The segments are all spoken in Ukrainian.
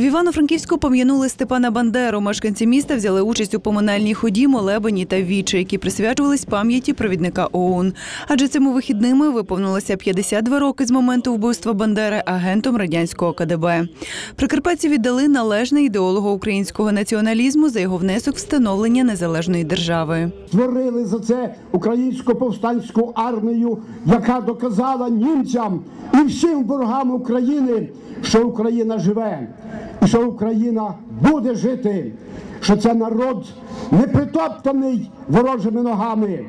В Івано-Франківську пом'янули Степана Бандеру. Мешканці міста взяли участь у поминальній ході, молебені та вічі, які присвячувались пам'яті провідника ОУН. Адже цими вихідними виповнилося 52 роки з моменту вбивства Бандери агентом радянського КДБ. Прикарпатці віддали належне ідеологу українського націоналізму за його внесок встановлення незалежної держави. створили за це українську повстанську армію, яка доказала німцям і всім ворогам України, що Україна живе, що Україна буде жити, що це народ не притоптаний ворожими ногами,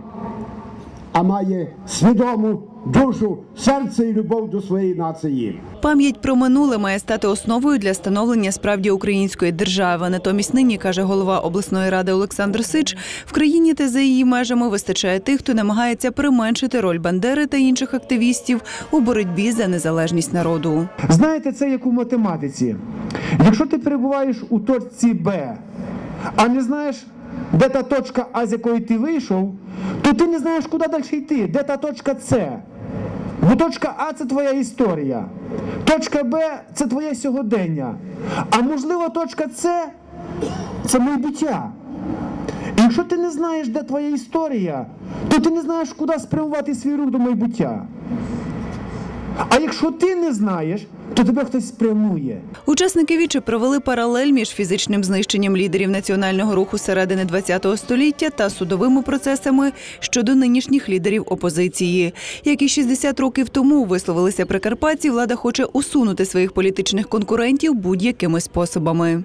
а має свідому душу, серце і любов до своєї нації. Пам'ять про минуле має стати основою для становлення справді української держави. Натомість нині каже голова обласної ради Олександр Сич, в країні та за її межами вистачає тих, хто намагається применшити роль Бандери та інших активістів у боротьбі за незалежність народу. Знаєте, це як у математиці. Якщо ти перебуваєш у точці Б, а не знаєш, де та точка А, з якої ти вийшов, то ти не знаєш, куди далі йти, де та точка С. Бо точка А це твоя історія, точка Б це твоє сьогодення. А можливо, точка С це майбуття. І якщо ти не знаєш, де твоя історія, то ти не знаєш, куди спрямувати свій рух до майбуття. А якщо ти не знаєш, то тебе хтось спрямує. Учасники вічі провели паралель між фізичним знищенням лідерів національного руху середини ХХ століття та судовими процесами щодо нинішніх лідерів опозиції. Як і 60 років тому висловилися прикарпатці, влада хоче усунути своїх політичних конкурентів будь-якими способами.